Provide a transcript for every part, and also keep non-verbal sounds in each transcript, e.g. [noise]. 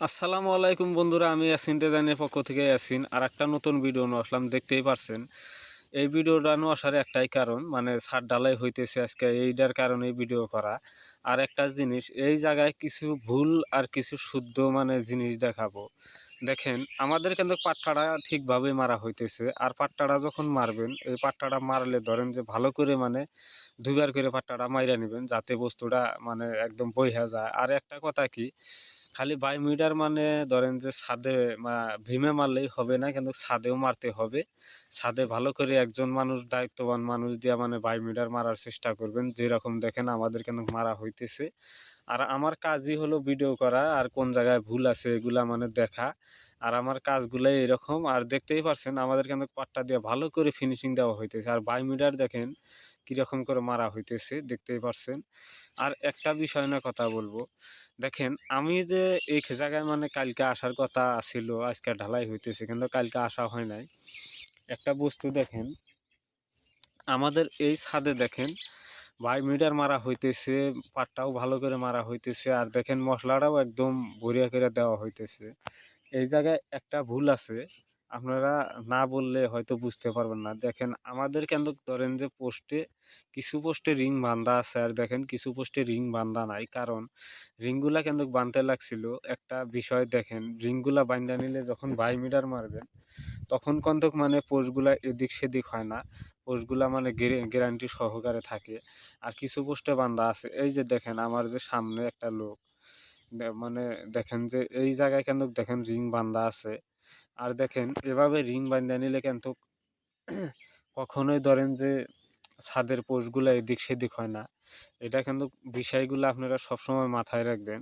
আসসালামু আলাইকুম বন্ধুরা, আমি ইয়াসিন ডিজাইনের পক্ষ থেকে ইয়াসিন। আর একটা নতুন ভিডিও নিয়ে আসলাম, দেখতেই পারছেন। এই ভিডিওটা নিয়ে আসার একটাই কারণ মানে ছাদ ডালাই হইতেছে আজকে, এইটার কারণে ভিডিও করা। আর একটা জিনিস, এই জায়গায় কিছু ভুল আর কিছু শুদ্ধ মানে জিনিস দেখাবো। দেখেন, আমাদের কিন্তু পাট্টাটা ঠিকভাবে মারা হইতেছে, আর পাট্টাটা যখন মারবেন, এই পাট্টাটা মারলে ধরেন যে ভালো করে মানে দুইবার করে পাট্টাটা মাইরা নেবেন, যাতে বস্তুটা মানে একদম বইহা যায়। আর একটা কথা কি খালি বাই মিটার মানে ধরেন যে ছাদে ভীমে মারলেই হবে না, কিন্তু ছাদেও মারতে হবে। ছাদে ভালো করে একজন মানুষ, দায়িত্ববান মানুষ দিয়ে মানে বাই মিটার মারার চেষ্টা করবেন। যেরকম দেখেন আমাদের কিন্তু মারা হইতেছে। আর আমার কাজই হলো ভিডিও করা, আর কোন জায়গায় ভুল আছে এগুলা মানে দেখা। আর আমার কাজগুলাই এরকম। আর দেখতেই পারছেন আমাদের কিন্তু পাট্টা দিয়ে ভালো করে ফিনিশিং দেওয়া হইতেছে। আর বাই মিটার দেখেন কীরকম করে মারা হইতেছে, দেখতেই পারছেন। আর একটা বিষয় না কথা বলব। দেখেন, আমি যে এই জায়গায় মানে কালকে আসার কথা ছিল আজকে ঢালাই হইতেছে, কিন্তু কালকে আসা হয় নাই। একটা বস্তু দেখেন, আমাদের এই ছাদে দেখেন বাই মিটার মারা হইতেছে, পাটটাও ভালো করে মারা হইতেছে, আর দেখেন মশলাটাও একদম ভরিয়া করে দেওয়া হইতেছে। এই জায়গায় একটা ভুল আছে আপনারা না বললে হয়তো বুঝতে পারবেন না। দেখেন, আমাদের কেন ধরেন যে পোস্টে কিছু পোস্টে রিং বান্ধা আছে আর দেখেন, কিছু পোস্টে রিং বান্ধা নাই। কারণ রিংগুলা কিন্তু বানতে লাগছিল। একটা বিষয় দেখেন, রিংগুলা বান্ধা নিলে যখন বাই মিটার মারবেন, তখন কিন্তু মানে পোস্টগুলা এদিক সেদিক হয় না। পোস্টগুলা মানে গ্যারান্টি সহকারে থাকে। আর কিছু পোস্টে বান্ধা আছে। এই যে দেখেন, আমার যে সামনে একটা লোক মানে দেখেন যে এই জায়গায় কিন্তু দেখেন রিং বান্ধা আছে। আর দেখেন, এভাবে রিং বান্ধা নিলে কিন্তু কখনোই ধরেন যে ছাদের পোস্টগুলো এদিক সেদিক হয় না। এটা কিন্তু বিষয়গুলো আপনারা সবসময় মাথায় রাখবেন।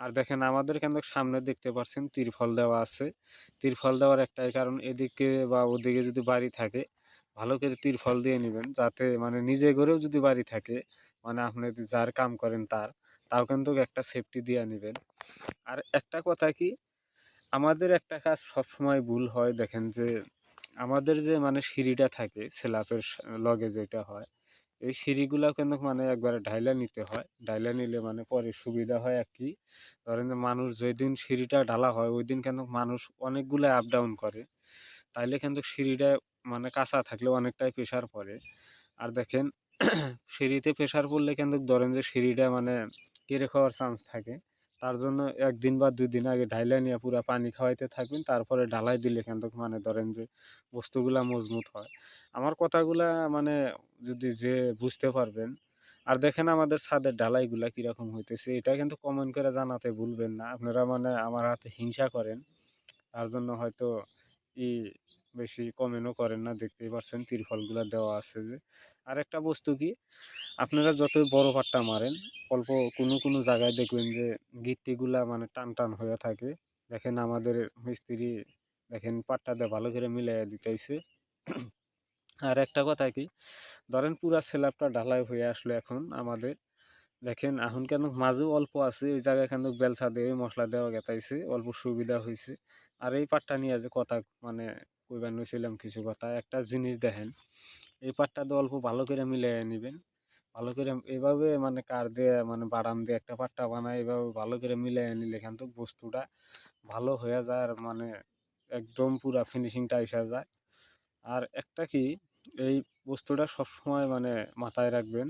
আর দেখেন, আমাদের কিন্তু সামনে দেখতে পাচ্ছেন তিরফল দেওয়া আছে। তিরফল দেওয়ার একটাই কারণ, এদিকে বা ওদিকে যদি বাড়ি থাকে, ভালো করে তিরফল দিয়ে নেবেন। যাতে মানে নিজে ঘরেও যদি বাড়ি থাকে মানে আপনি যার কাম করেন তার, তাও কিন্তু একটা সেফটি দিয়ে নেবেন। আর একটা কথা কি আমাদের একটা কাজ সবসময় ভুল হয়, দেখেন যে আমাদের যে মানে সিঁড়িটা থাকে, সেলাপের লগে যেটা হয়, এই সিঁড়িগুলো কিন্তু মানে একবারে ঢাইলা নিতে হয়। ঢাইলা নিলে মানে পরে সুবিধা হয় আর কি। ধরেন যে মানুষ যেদিন সিঁড়িটা ঢালা হয় ওই দিন কিন্তু মানুষ অনেকগুলো আপ ডাউন করে। তাইলে কিন্তু সিঁড়িটা মানে কাঁচা থাকলে অনেকটাই প্রেশার পড়ে। আর দেখেন, [clears throat] সিঁড়িতে প্রেশার পড়লে কিন্তু ধরেন যে সিঁড়িটা মানে কেড়ে খাওয়ার চান্স থাকে। তার জন্য একদিন বা দুই দিন আগে ঢাইলা নিয়ে পুরো পানি খাওয়াইতে থাকবেন, তারপরে ঢালাই দিলে কিন্তু মানে ধরেন যে বস্তুগুলা মজবুত হয়। আমার কথাগুলা মানে যদি যে বুঝতে পারবেন, আর দেখেন আমাদের ছাদের ঢালাইগুলা কীরকম হইতেছে, এটা কিন্তু কমেন্ট করে জানাতে ভুলবেন না। আপনারা মানে আমার হাতে হিংসা করেন, তার জন্য হয়তো ই বেশি কমেন্টও করেন না, দেখতেই পাচ্ছেন তিরফলগুলা দেওয়া আছে যে। আর একটা বস্তু কি? আপনারা যতই বড় পাট্টা মারেন, অল্প কোনো কোনো জায়গায় দেখবেন যে গিট্টিগুলা মানে টান টান হয়ে থাকে। দেখেন আমাদের মিস্ত্রি দেখেন পাট্টা দিয়ে ভালো করে মিলাই দিতেছে। আর একটা কথা কি? ধরেন পুরা স্ল্যাবটা ঢালাই হয়ে আসলো এখন আমাদের। দেখেন এখন কেন মাঝেও অল্প আছে, ওই জায়গায় কেন বেলসা দিয়ে মশলা দেওয়া গেতাইছে, অল্প সুবিধা হয়েছে আর এই পাট্টা নিয়ে যে কথা মানে কইবার নিয়েছিলাম কিছু কথা, একটা জিনিস দেখেন এই পাটটা দিয়ে অল্প ভালো করে মিলিয়ে নেবেন। ভালো করে এভাবে মানে কার দিয়ে মানে বাদাম দিয়ে একটা পাট্টা বানায়, এভাবে ভালো করে মিলিয়ে নিলে এখান তো বস্তুটা ভালো হয়ে যায় আর মানে একদম পুরা ফিনিশিংটা এসে যায়। আর একটা কি, এই বস্তুটা সবসময় মানে মাথায় রাখবেন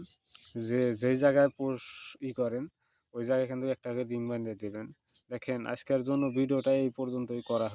যে যেই জায়গায় পোষ ই করেন, ওই জায়গায় কিন্তু একটাকে রিং বাঁধিয়ে দেবেন। দেখেন, আজকের জন্য ভিডিওটা এই পর্যন্তই করা